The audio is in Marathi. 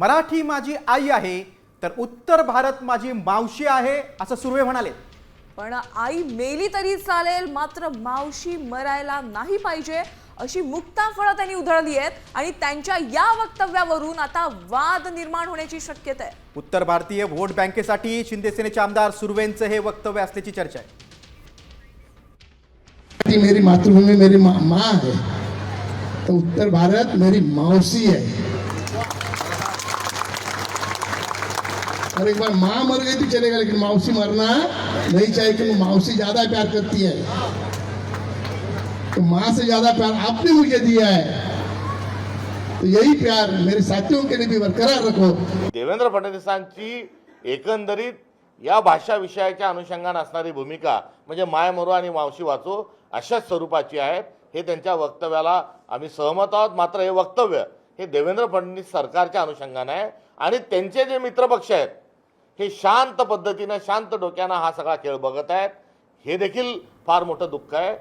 मराठी माझी आई आहे तर उत्तर भारत माझी मावशी आहे असं सुर्वे म्हणाले. पण आई मेली तरी चालेल मात्र मावशी मरायला नाही पाहिजे अशी मुक्ताफळं त्यांनी उधळली आहेत आणि त्यांच्या या वक्तव्यावरून आता वाद निर्माण होण्याची शक्यता आहे. उत्तर भारतीय व्होट बँकेसाठी शिंदे सेनेचे आमदार सुर्वेंचं हे वक्तव्य असल्याची चर्चा आहे. कि मेरी मातृभूमि मेरी माँ माँ है तो उत्तर भारत मेरी मौसी है और एक बार माँ मर गई तो चलेगा लेकिन मावसी मरना नहीं चाहिए क्योंकि मावसी ज्यादा प्यार करती है। तो माँ से ज्यादा प्यार आपने मुझे दिया है। तो यही प्यार मेरे साथियों के लिए भी बरकरार रखो। देवेंद्र फडणवीसांची एकंदरीत या भाषा विषयाच्या अनुषंगाने असणारी भूमिका म्हणजे माय मरो आणि मावशी वाचो अशाच स्वरूपाची आहे. हे त्यांच्या वक्तव्याला आम्ही सहमत आहोत. मात्र हे वक्तव्य हे देवेंद्र फडणवीस सरकारच्या अनुषंगाने आहे. आणि त्यांचे जे मित्रपक्ष आहेत हे शांत पद्धतीनं शांत डोक्यानं हा सगळा खेळ बघत आहेत. हे देखील फार मोठं दुःख आहे.